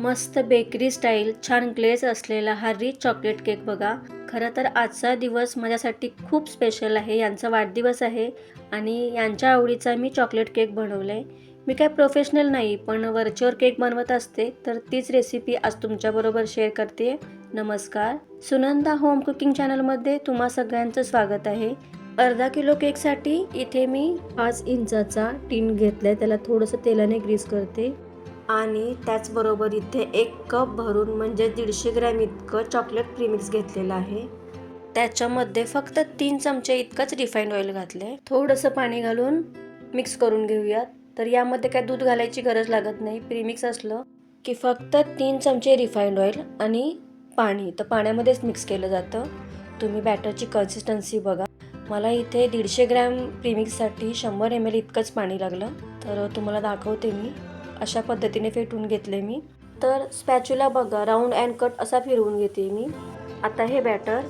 मस्त bakery style छान glaze असलेला हा रिच चॉकलेट केक बघा. खरं तर आजचा दिवस माझ्यासाठी खूप स्पेशल आहे यांचा वाढदिवस आहे आणि यांच्या आवडीचा मी चॉकलेट केक बनवलं आहे मी काय प्रोफेशनल नाही पण वरच्यावर केक बनवत असते तर तीच रेसिपी आज तुमच्याबरोबर शेअर करते. नमस्कार. सुनंदा होम कुकिंग चॅनलमध्ये तुम्हा सगळ्यांचं स्वागत आहे. अर्धा किलो केकसाठी इथे मी पाच इंचाचा टीन घेतला आहे त्याला थोडंसं तेलाने ग्रीस करते. आणि त्याचबरोबर इथे एक कप भरून म्हणजे दीडशे ग्रॅम इतकं चॉकलेट प्रीमिक्स घेतलेलं आहे. त्याच्यामध्ये फक्त तीन चमचे इतकंच रिफाईंड ऑइल घातले थोडंसं पाणी घालून मिक्स करून घेऊयात. तर यामध्ये काय दूध घालायची गरज लागत नाही प्रीमिक्स असलं की फक्त तीन चमचे रिफाईंड ऑइल आणि पाणी. तर पाण्यामध्येच मिक्स केलं जातं. तुम्ही बॅटरची कन्सिस्टन्सी बघा. मला इथे दीडशे ग्रॅम प्रीमिक्ससाठी शंभर एम एल इतकंच पाणी लागलं. तर तुम्हाला दाखवते मी. अशा पद्धतीने फेटून घेतले मी. तर स्पॅच्युला बघा राऊंड अँड कट असा फिरवून घेते मी. आता हे बॅटर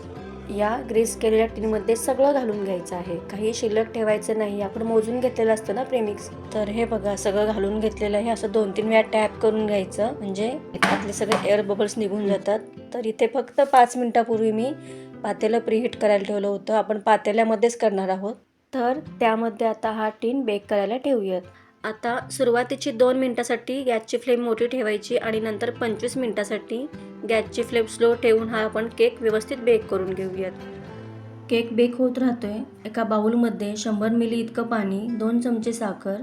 या ग्रीस केलेल्या टीनमध्ये सगळं घालून घ्यायचं आहे. काही शिल्लक ठेवायचं नाही. आपण मोजून घेतलेलं असतं ना प्रेमिक्स तर हे बघा सगळं घालून घेतलेलं आहे. असं दोन तीन वेळा टॅप करून घ्यायचं. म्हणजे त्यातले सगळे एअर बबल्स निघून जातात. तर इथे फक्त पाच मिनटापूर्वी मी पातेलं प्रीहीट करायला ठेवलं होतं. आपण पातेल्यामध्येच करणार आहोत. तर त्यामध्ये आता हा टीन बेक करायला ठेवूयात. आता सुरुवातीची दोन मिनटासाठी गॅसची फ्लेम मोठी ठेवायची आणि नंतर पंचवीस मिनटासाठी गॅसची फ्लेम स्लो ठेवून हा आपण केक व्यवस्थित बेक करून घेऊयात. केक बेक होत राहतोय. एका बाउलमध्ये शंभर मिली इतकं पाणी दोन चमचे साखर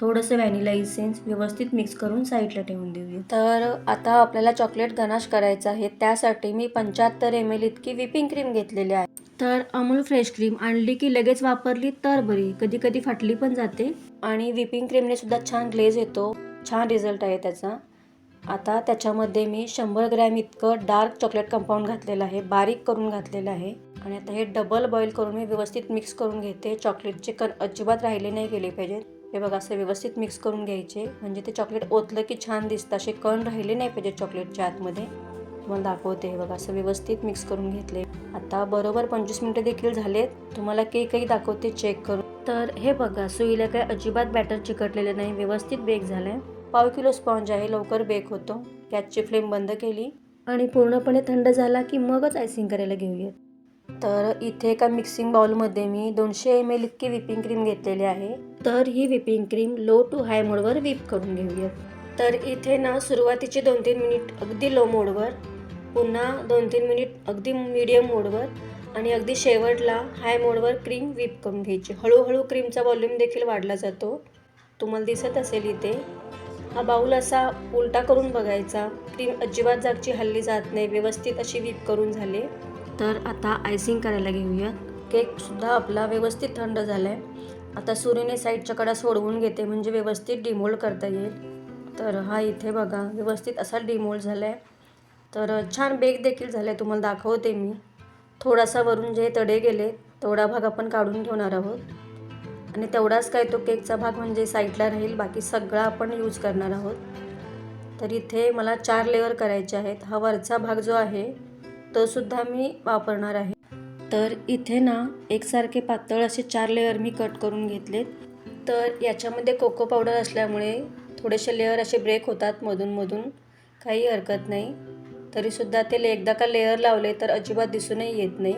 थोडंसं व्हॅनिला इसेन्स व्यवस्थित मिक्स करून साईडला ठेवून देऊया. तर आता आपल्याला चॉकलेट गनाश करायचं आहे. त्यासाठी मी पंच्याहत्तर एम एल इतकी विपिंग क्रीम घेतलेली आहे. तर अमूल फ्रेश क्रीम आणली की लगेच वापरली तर बरी. कधी कधी फाटली पण जाते. आणि विपिंग क्रीमने सुद्धा छान ग्लेज येतो. छान रिझल्ट आहे त्याचा. आता त्याच्यामध्ये मी शंभर ग्रॅम इतकं डार्क चॉकलेट कंपाऊंड घातलेलं आहे. बारीक करून घातलेलं आहे. आणि आता हे डबल बॉईल करून मी व्यवस्थित मिक्स करून घेते. चॉकलेटचे कण अजिबात राहिले नाही गेले पाहिजेत हे बघा असं व्यवस्थित मिक्स करून घ्यायचे. म्हणजे ते चॉकलेट ओतलं की छान दिसतं. असे कण राहिले नाही पाहिजे चॉकलेटच्या आतमध्ये. तुम्हाला दाखवते हे बघा असं व्यवस्थित मिक्स करून घेतले. आता बरोबर पंचवीस मिनटं देखील झालेत. तुम्हाला केकही दाखवते चेक करून. तर हे बघा सुईला काय अजिबात बॅटर चिकटलेलं नाही. व्यवस्थित बेक झालंय. पाव किलो स्पॉन्ज आहे. लवकर बेक होतो. गॅसची फ्लेम बंद केली. आणि पूर्णपणे थंड झाला की मगच आयसिंग करायला घेऊयात. तर इथे एका मिक्सिंग बाउलमध्ये मी दोनशे एम एल इतकी विपिंग क्रीम घेतलेली आहे. तर ही whipping cream low to high मोडवर विप करून घेऊया तर इथे ना सुरुवातीचे दोन तीन मिनिट अगदी लो मोडवर पुन्हा दोन तीन मिनिट अगदी मीडियम मोडवर आणि अगदी शेवटला हाय मोडवर क्रीम विप करून घ्यायची. हळूहळू क्रीमचा वॉल्यूम देखील वाढला जातो. तुम्हाला दिसत असेल इथे. हा बाऊल असा उलटा करून बघायचा. क्रीम अजिबात जागची हल्ली जात नाही. व्यवस्थित अशी विप करून झाले. तर आता आयसिंग करायला घेऊयात केकसुद्धा आपला व्यवस्थित थंड झाला आहे आता सुरीने साईडच्या कडा सोडवून घेते म्हणजे व्यवस्थित डिमोल्ड करता येईल. तर हा इथे बघा व्यवस्थित असा डिमोल्ड झाला आहे तर छान बेक देखील झाला आहे तुम्हाला दाखवते मी. थोडासा वरून जे तडे गेले तेवढा भाग आपण काढून ठेवणार आहोत. आणि तेवढाच काय तो केकचा भाग म्हणजे साईडला राहील बाकी सगळा आपण यूज करणार आहोत. तर इथे मला चार लेअर करायचे आहेत. हा वरचा भाग जो आहे तो सुद्धा मी वापरणार आहे. तर इथे ना एकसारखे पातळ असे चार लेअर मी कट करून घेतलेत. तर याच्यामध्ये कोको पावडर असल्यामुळे थोडेसे लेअर असे ब्रेक होतात मधूनमधून काही हरकत नाही. तरीसुद्धा ते एकदा का लेअर लावले तर अजिबात दिसूनही येत नाही.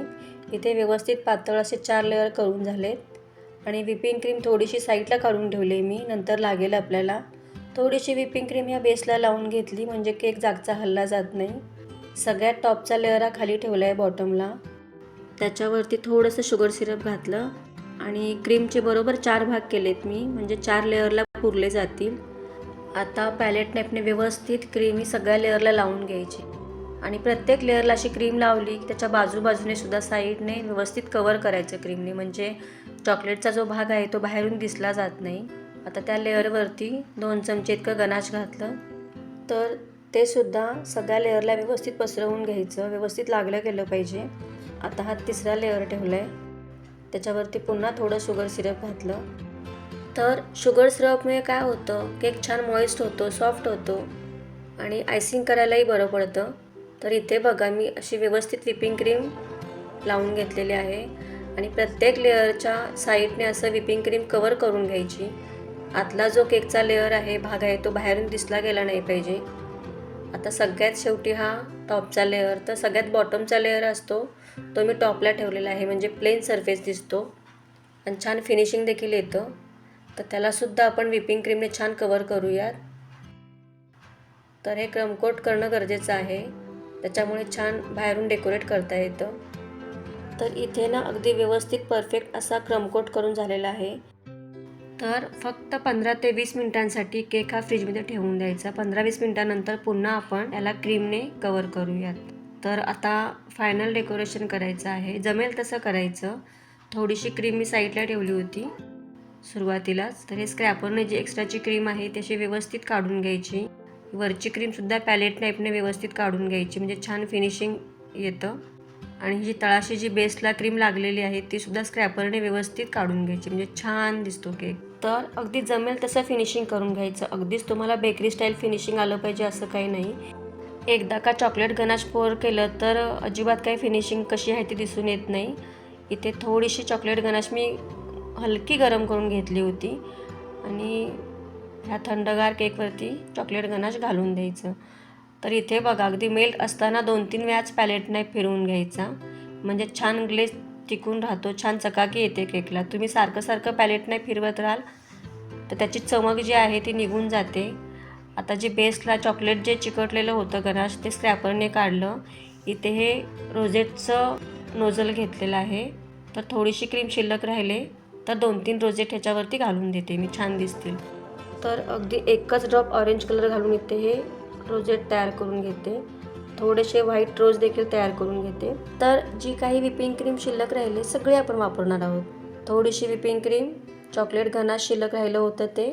इथे व्यवस्थित पातळ असे चार लेअर करून झालेत. आणि व्हिपिंग क्रीम थोडीशी साईडला काढून ठेवली मी नंतर लागेल आपल्याला. थोडीशी व्हिपिंग क्रीम या बेसला लावून घेतली म्हणजे केक जागचा हल्ला जात नाही. सगळ्यात टॉपचा लेअर हा खाली ठेवला आहे बॉटमला. त्याच्यावरती थोडंसं शुगर सिरप घातलं आणि क्रीमचे बरोबर चार भाग केलेत मी म्हणजे चार लेअरला पुरले जातील. आता पॅलेट नॅपने व्यवस्थित क्रीम ही सगळ्या लेअरला लावून घ्यायची. आणि प्रत्येक लेअरला अशी क्रीम लावली की त्याच्या बाजूबाजूने सुद्धा साईडने व्यवस्थित कवर करायचं क्रीमने म्हणजे चॉकलेटचा जो भाग आहे तो बाहेरून दिसला जात नाही. आता त्या लेअरवरती दोन चमचे इतकं गनाश घातलं. तर ते सुद्धा सगळ्या लेअरला व्यवस्थित पसरवून घ्यायचं व्यवस्थित लागलं गेलं पाहिजे. आता हा तिसरा लेअर ठेवला आहे त्याच्यावरती पुन्हा थोडं शुगर सिरप घातलं. तर शुगर सिरपमुळे काय होतं केक छान मॉइस्ट होतो सॉफ्ट होतो आणि आयसिंग करायलाही बरं पडतं. तर इथे बघा मी अशी व्यवस्थित विपिंग क्रीम लावून घेतलेली आहे आणि प्रत्येक लेअरच्या साईडने असं विपिंग क्रीम कवर करून घ्यायची. आतला जो केकचा लेअर आहे भाग आहे तो बाहेरून दिसला गेला नाही पाहिजे. आता सगळ्यात शेवटी हा टॉपचा लेअर तर सगळ्यात बॉटमचा लेअर असतो तो मी टॉपला ठेवलेला आहे. म्हणजे प्लेन सरफेस दिसतो. आणि छान फिनिशिंग देखील येतं. तर त्यालासुद्धा आपण विपिंग क्रीमने छान कवर करूयात. तर हे क्रमकोट करणं गरजेचं आहे. त्याच्यामुळे छान बाहेरून डेकोरेट करता येतं. तर इथे ना अगदी व्यवस्थित परफेक्ट असा क्रमकोट करून झालेला आहे. तर फक्त पंधरा ते वीस मिनिटांसाठी केक हा फ्रीजमध्ये ठेवून द्यायचा. पंधरा वीस मिनिटानंतर पुन्हा आपण याला क्रीमने कवर करूयात. तर आता फायनल डेकोरेशन करायचं आहे. जमेल तसं करायचं. थोडीशी क्रीम मी साईडला ठेवली होती सुरुवातीलाच. तर हे स्क्रॅपरने जी एक्स्ट्राची क्रीम आहे ती अशी व्यवस्थित काढून घ्यायची. वरची क्रीमसुद्धा पॅलेट टाईपने व्यवस्थित काढून घ्यायची. म्हणजे छान फिनिशिंग येतं. आणि ही जी तळाशी जी बेसला क्रीम लागलेली आहे ती सुद्धा स्क्रॅपरने व्यवस्थित काढून घ्यायची. म्हणजे छान दिसतो केक. तर अगदी जमेल तसं फिनिशिंग करून घ्यायचं. अगदीच तुम्हाला बेकरी स्टाईल फिनिशिंग आलं पाहिजे असं काही नाही. एकदा का चॉकलेट गनाश पोअर केलं तर अजिबात काही फिनिशिंग कशी आहे ती दिसून येत नाही. इथे थोडीशी चॉकलेट गनाश मी हलकी गरम करून घेतली होती. आणि ह्या थंडगार केकवरती चॉकलेट गनाश घालून द्यायचं. तर इथे बघा अगदी मेल्ट असताना दोन तीन वेळाच पॅलेटने फिरवून घ्यायचा. म्हणजे छान ग्लेज टिकून राहतो. छान चकाकी येते केकला. तुम्ही सारखं सारखं पॅलेट नाही फिरवत राहाल. तर त्याची चमक जी आहे ती निघून जाते. आता जे बेसला चॉकलेट जे चिकटलेलं होतं गनाश ते स्क्रॅपरने काढलं. इथे हे रोजेटचं नोझल घेतलेलं आहे. तर थोडीशी क्रीम शिल्लक राहिले. तर दोन तीन रोजेट ह्याच्यावरती घालून देते मी. छान दिसतील. तर अगदी एकच ड्रॉप ऑरेंज कलर घालून इथे हे रोजेट तयार करून घेते. थोडेसे व्हाईट रोज देखील तयार करून घेते. तर जी काही विपिंग क्रीम शिल्लक राहिले सगळे आपण वापरणार आहोत. थोडीशी विपिंग क्रीम चॉकलेट घना शिल्लक राहिलं होतं ते.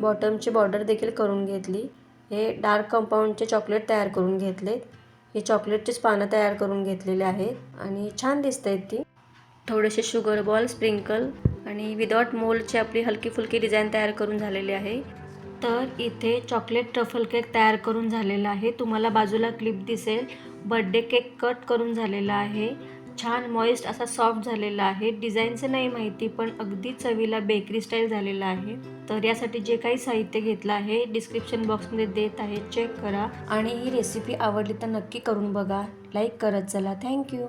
बॉटमची बॉर्डर देखील करून घेतली. हे डार्क कंपाऊंडचे चॉकलेट तयार करून घेतलेत हे चॉकलेटचीच पानं तयार करून घेतलेले आहेत आणि छान दिसत आहेत ती. थोडेसे शुगर बॉल स्प्रिंकल आणि विदाउट मोलची आपली हलकी फुलकी डिझाईन तयार करून झालेली आहे. तर इथे चॉकलेट ट्रफल केक तयार करून झालेला आहे. तुम्हाला बाजूला क्लिप दिसेल. बड्डे केक कट करून झालेला आहे. छान मॉइस्ट असा सॉफ्ट झालेला आहे. डिझाईनचं नाही माहिती पण अगदी चवीला बेकरी स्टाईल झालेला आहे. तर यासाठी जे काही साहित्य घेतलं आहे डिस्क्रिप्शन बॉक्समध्ये देत आहे. चेक करा. आणि ही रेसिपी आवडली तर नक्की करून बघा. लाईक करत चला. थँक्यू